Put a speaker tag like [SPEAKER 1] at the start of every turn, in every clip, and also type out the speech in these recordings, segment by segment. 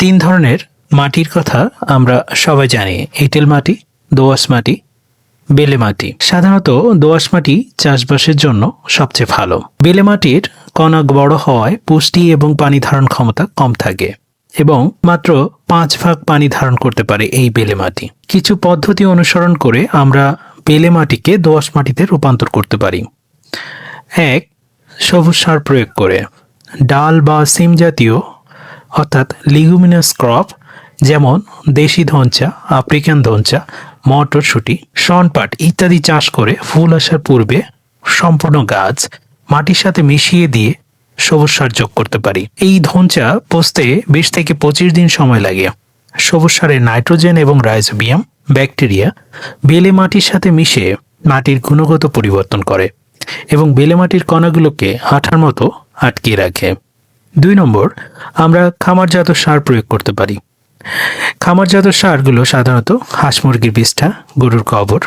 [SPEAKER 1] তিন ধরনের মাটির কথা আমরা সবাই জানি। এঁটেল মাটি, দোআঁশ মাটি, বেলে মাটি। সাধারণত দোআঁশ মাটি চাষবাসের জন্য সবচেয়ে ভালো। বেলে মাটির কণা বড় হওয়ায় পুষ্টি এবং পানি ধারণ ক্ষমতা কম থাকে এবং মাত্র পাঁচ ভাগ পানি ধারণ করতে পারে এই বেলে মাটি। কিছু পদ্ধতি অনুসরণ করে আমরা বেলে মাটিকে দোআঁশ মাটিতে রূপান্তর করতে পারি। এক, সবুজ সার প্রয়োগ করে। ডাল বা সিম জাতীয় অর্থাৎ লিগুমিনাস ক্রপ যেমন দেশি ধনচা, আফ্রিকান ধনচা, মটরশুঁটি, শনপাট ইত্যাদি চাষ করে ফুল আসার পূর্বে সম্পূর্ণ গাছ মাটির সাথে মিশিয়ে দিয়ে সবুজ সার যোগ করতে পারি। এই ধনচা পচতে বিশ থেকে পঁচিশ দিন সময় লাগে। সবুজ সারে নাইট্রোজেন এবং রাইজোবিয়াম, ব্যাকটেরিয়া বেলে মাটির সাথে মিশে মাটির গুণগত পরিবর্তন করে এবং বেলে মাটির কণাগুলোকে আঠার মতো আটকে রাখে। দুই নম্বর, আমরা খামারজাত সার প্রয়োগ করতে পারি। খামারজাত সারগুলো সাধারণত হাঁস মুরগির বীজটা, গরুর কবর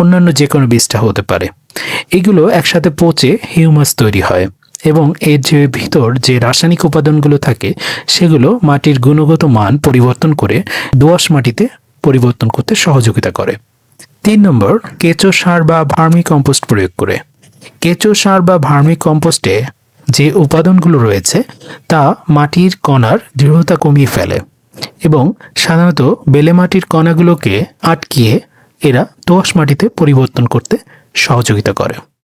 [SPEAKER 1] অন্যান্য যে কোনো বীজটা হতে পারে। এগুলো একসাথে পচে হিউমাস তৈরি হয় এবং এর যে ভিতর যে রাসায়নিক উপাদানগুলো থাকে, সেগুলো মাটির গুণগত মান পরিবর্তন করে দোআঁশ মাটিতে পরিবর্তন করতে সহযোগিতা করে। তিন নম্বর, কেঁচো সার বা ভার্মি কম্পোস্ট প্রয়োগ করে। কেঁচো সার বা ভার্মি কম্পোস্টে যে উপাদানগুলো রয়েছে তা মাটির কণার দৃঢ়তা কমিয়ে ফেলে এবং সাধারণত বেলে মাটির কণাগুলোকে আটকিয়ে এরা দোআঁশ মাটিতে পরিবর্তন করতে সহযোগিতা করে।